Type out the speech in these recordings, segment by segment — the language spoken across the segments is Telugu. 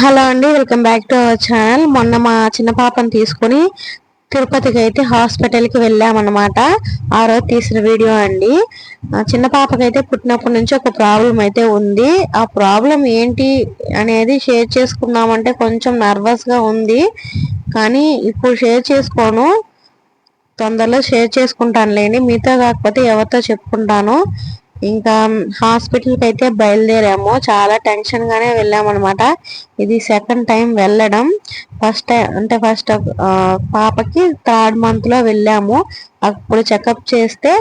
హలో అండి welcome back to our channel. మొన్న మా చిన్న పాపను తీసుకొని తిరుపతికి అయితే హాస్పిటల్కి వెళ్ళామన్నమాట. ఆ రోజు తీసిన వీడియో అండి. చిన్న పాపకైతే పుట్టినప్పటి నుంచి ఒక ప్రాబ్లం అయితే ఉంది. ఆ ప్రాబ్లం ఏంటి అనేది షేర్ చేసుకున్నామంటే కొంచెం నర్వస్గా ఉంది. కానీ ఇప్పుడు షేర్ చేసుకోను. తొందరలో షేర్ చేసుకుంటాను లేని మీతో కాకపోతే ఎవరితో చెప్పుకుంటాను. ఇంకా హాస్పిటల్కి అయితే బయలుదేరాము. చాలా టెన్షన్గానే వెళ్ళాము వెళ్ళామన్నమాట ఇది సెకండ్ టైం వెళ్ళడం. ఫస్ట్ టైం అంటే ఫస్ట్ పాపకి థర్డ్ మంత్లో వెళ్ళాము. అప్పుడు చెకప్ చేస్తే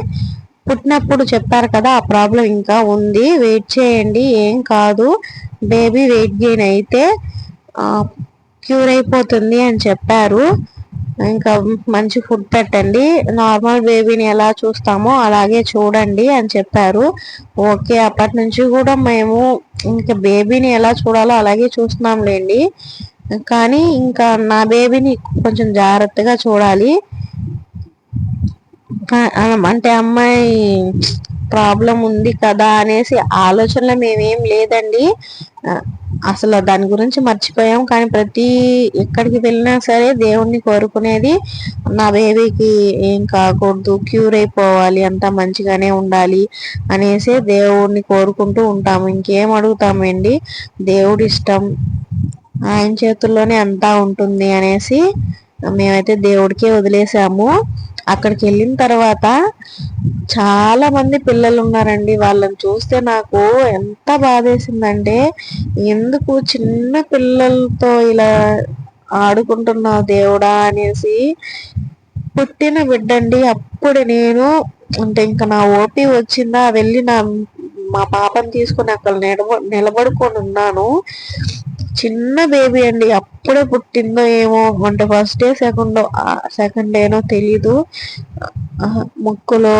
పుట్టినప్పుడు చెప్పారు కదా ఆ ప్రాబ్లం ఇంకా ఉంది. వెయిట్ చేయండి ఏం కాదు. బేబీ వెయిట్ గెయిన్ అయితే క్యూర్ అయిపోతుంది అని చెప్పారు. ఇంకా మంచి ఫుడ్ పెట్టండి. నార్మల్ బేబీని ఎలా చూస్తామో అలాగే చూడండి అని చెప్పారు. ఓకే అప్పటి నుంచి కూడా మేము ఇంకా బేబీని ఎలా చూడాలో అలాగే చూస్తున్నాంలేండి. కానీ ఇంకా నా బేబీని కొంచెం జాగ్రత్తగా చూడాలి. అంటే అమ్మాయి ప్రాబ్లం ఉంది కదా అనేసి ఆలోచనలో మేమేం లేదండి. అసలు దాని గురించి మర్చిపోయాం. కానీ ప్రతి ఎక్కడికి వెళ్ళినా సరే దేవుణ్ణి కోరుకునేది నా బేబీకి ఏం కాకూడదు క్యూర్ అయిపోవాలి అంతా మంచిగానే ఉండాలి అనేసి దేవుణ్ణి కోరుకుంటూ ఉంటాము. ఇంకేం అడుగుతామండి? దేవుడి ఇష్టం ఆయన చేతుల్లోనే అంతా ఉంటుంది అనేసి మేమైతే దేవుడికే వదిలేసాము. అక్కడికి వెళ్ళిన తర్వాత చాలా మంది పిల్లలు ఉన్నారండి వాళ్ళని చూస్తే నాకు ఎంత బాధేసిందంటే ఎందుకు చిన్న పిల్లలతో ఇలా ఆడుకుంటున్నావు దేవుడా అనేసి పుట్టిన బిడ్డండి. అప్పుడు నేను అంటే ఇంకా నా ఓపి వచ్చిందా వెళ్ళి నా మా పాపని తీసుకుని అక్కడ నిలబ నిలబడుకొని ఉన్నాను. చిన్న బేబీ అండి. అప్పుడే పుట్టిందో ఏమో అంటే ఫస్ట్ డే సెకండ్ సెకండ్ డేనో తెలీదు. ముక్కులో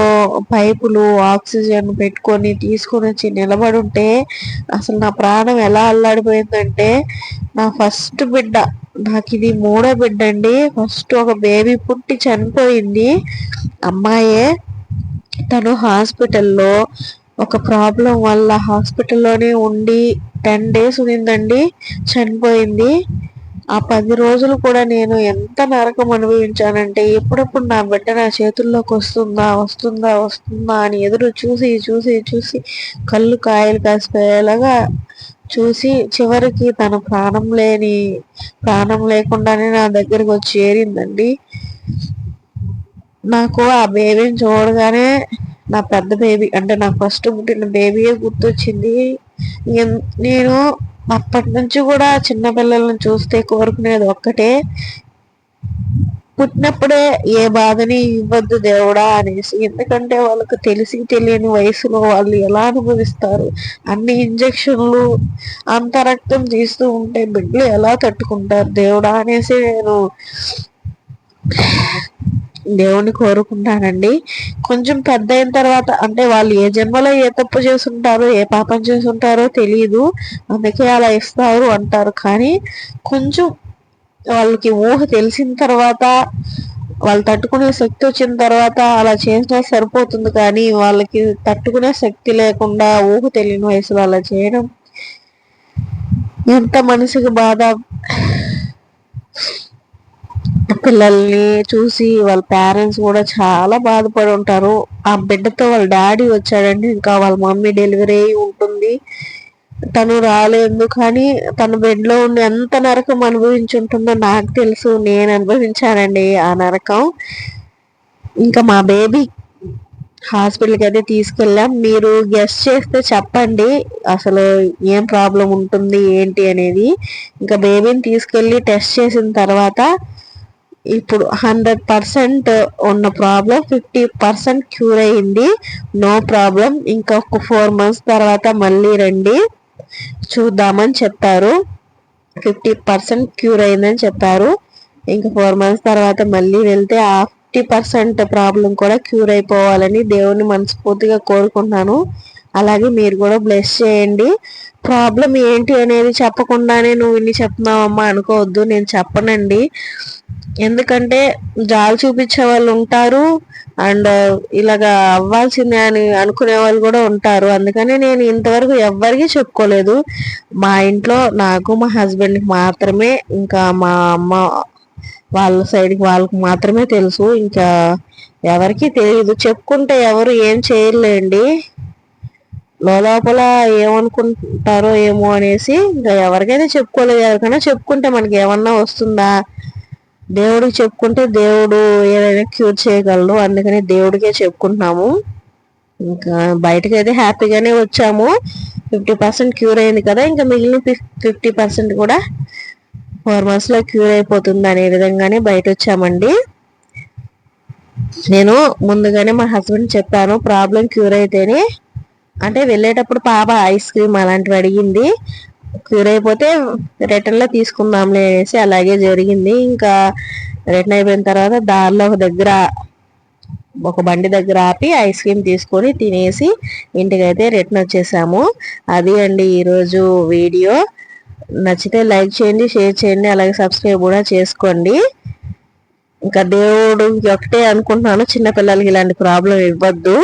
పైపులు ఆక్సిజన్ పెట్టుకొని తీసుకొని వచ్చి నిలబడి ఉంటే అసలు నా ప్రాణం ఎలా అల్లాడిపోయిందంటే నా ఫస్ట్ బిడ్డ నాకు ఇది మూడో బిడ్డ అండి. ఫస్ట్ ఒక బేబీ పుట్టి చనిపోయింది. అమ్మాయే తను హాస్పిటల్లో ఒక ప్రాబ్లం వల్ల హాస్పిటల్లోనే ఉండి టెన్ డేస్ ఉందండి చనిపోయింది. ఆ పది రోజులు కూడా నేను ఎంత నరకం అనుభవించానంటే ఎప్పుడప్పుడు నా బిడ్డ నా చేతుల్లోకి వస్తుందా వస్తుందా వస్తుందా అని ఎదురు చూసి చూసి చూసి కళ్ళు కాయలు కాసిపోయేలాగా చూసి చివరికి తన ప్రాణం లేని ప్రాణం లేకుండానే నా దగ్గరకు వచ్చి చేరిందండి నాకు ఆ బేబీని చూడగానే నా పెద్ద బేబీ అంటే నా ఫస్ట్ పుట్టిన బేబీయే గుర్తొచ్చింది. నేను అప్పటి నుంచి కూడా చిన్న పిల్లలను చూస్తే కోరుకునేది ఒక్కటే పుట్టినప్పుడే ఏ బాధని ఇవ్వద్దు దేవుడా అనేసి. ఎందుకంటే వాళ్ళకు తెలిసి తెలియని వయసులో వాళ్ళు ఎలా అనుభవిస్తారు? అన్ని ఇంజక్షన్లు అంత రక్తం తీస్తూ ఉంటే బిడ్డలు ఎలా తట్టుకుంటారు? దేవుడా అనేసి నేను దేవుణ్ణి కోరుకుంటానండి. కొంచెం పెద్ద అయిన తర్వాత అంటే వాళ్ళు ఏ జన్మలో ఏ తప్పు చేసుంటారో ఏ పాపం చేసుంటారో తెలియదు అందుకే అలా ఇస్తారు అంటారు. కానీ కొంచెం వాళ్ళకి ఊహ తెలిసిన తర్వాత వాళ్ళు తట్టుకునే శక్తి వచ్చిన తర్వాత అలా చేసినా సరిపోతుంది. కానీ వాళ్ళకి తట్టుకునే శక్తి లేకుండా ఊహ తెలియని వయసులో అలా చేయడం ఎంత మనసుకి బాధ? పిల్లల్ని చూసి వాళ్ళ పేరెంట్స్ కూడా చాలా బాధపడి ఉంటారు. ఆ బిడ్డతో వాళ్ళ డాడీ వచ్చాడండి. ఇంకా వాళ్ళ మమ్మీ డెలివరీ అయి ఉంటుంది. తను రాలేదు కానీ తన బెడ్లో ఉన్న ఉండి ఎంత నరకం అనుభవించి ఉంటుందో నాకు తెలుసు. నేను అనుభవించానండి ఆ నరకం. ఇంకా మా బేబీ హాస్పిటల్కి అయితే తీసుకెళ్ళాం. మీరు గెస్ట్ చేస్తే చెప్పండి. అసలు ఏం ప్రాబ్లం ఉంటుంది? ఏంటి అనేది. ఇంకా బేబీని తీసుకెళ్ళి టెస్ట్ చేసిన తర్వాత ఇప్పుడు హండ్రెడ్ పర్సెంట్ ఉన్న ప్రాబ్లం ఫిఫ్టీ పర్సెంట్ క్యూర్ అయింది. నో ప్రాబ్లం ఇంకొక ఫోర్ మంత్స్ తర్వాత మళ్ళీ రండి. చూద్దామని చెప్పారు. ఫిఫ్టీ పర్సెంట్ క్యూర్ అయిందని చెప్పారు. ఇంకా ఫోర్ మంత్స్ తర్వాత మళ్ళీ వెళ్తే ఆ ఫిఫ్టీ పర్సెంట్ ప్రాబ్లం కూడా క్యూర్ అయిపోవాలని దేవుని మనస్ఫూర్తిగా కోరుకుంటున్నాను. అలాగే మీరు కూడా బ్లెస్ చేయండి. ప్రాబ్లం ఏంటి అనేది చెప్పకుండానే నువ్వు ఇన్ని చెప్తున్నావమ్మా అనుకోవద్దు. నేను చెప్పనండి. ఎందుకంటే జాలి చూపించే వాళ్ళు ఉంటారు అండ్ ఇలాగా అవ్వాల్సిందే అని అనుకునే వాళ్ళు కూడా ఉంటారు. అందుకని నేను ఇంతవరకు ఎవ్వరికి చెప్పుకోలేదు. మా ఇంట్లో నాకు మా హస్బెండ్కి మాత్రమే ఇంకా మా అమ్మ వాళ్ళ సైడ్కి వాళ్ళకి మాత్రమే తెలుసు. ఇంకా ఎవరికి తెలియదు చెప్పుకుంటే ఎవరు ఏం చేయలేండి లోపల ఏమనుకుంటారో ఏమో అనేసి ఇంకా ఎవరికైనా చెప్పుకోలేదు ఎవరికైనా చెప్పుకుంటే మనకి ఏమన్నా వస్తుందా? దేవుడికి చెప్పుకుంటే దేవుడు ఏదైనా క్యూర్ చేయగలడు. అందుకని దేవుడికే చెప్పుకుంటున్నాము. ఇంకా బయటకు అయితే హ్యాపీగానే వచ్చాము. ఫిఫ్టీ పర్సెంట్ క్యూర్ అయింది కదా. ఇంకా మిగిలిన ఫిఫ్టీ పర్సెంట్ కూడా ఫోర్ మంత్స్లో క్యూర్ అయిపోతుంది అనే విధంగానే బయట వచ్చామండి నేను ముందుగానే మా హస్బెండ్ చెప్పాను ప్రాబ్లం క్యూర్ అయితేనే అంటే వెళ్ళేటప్పుడు పాప ఐస్ క్రీమ్ అలాంటివి అడిగింది. క్యూర్ అయిపోతే రిటర్న్లో తీసుకుందాంలే అనేసి అలాగే జరిగింది. ఇంకా రిటర్న్ అయిపోయిన తర్వాత దారిలో ఒక దగ్గర ఒక బండి దగ్గర ఆపి ఐస్ క్రీమ్ తీసుకొని తినేసి ఇంటికైతే రిటర్న్ వచ్చేసాము. అది అండి ఈరోజు వీడియో. నచ్చితే లైక్ చేయండి షేర్ చేయండి అలాగే సబ్స్క్రైబ్ కూడా చేసుకోండి. ఇంకా దేవుడు ఒకటే అనుకుంటున్నాను చిన్నపిల్లలకి ఇలాంటి ప్రాబ్లం ఇవ్వద్దు.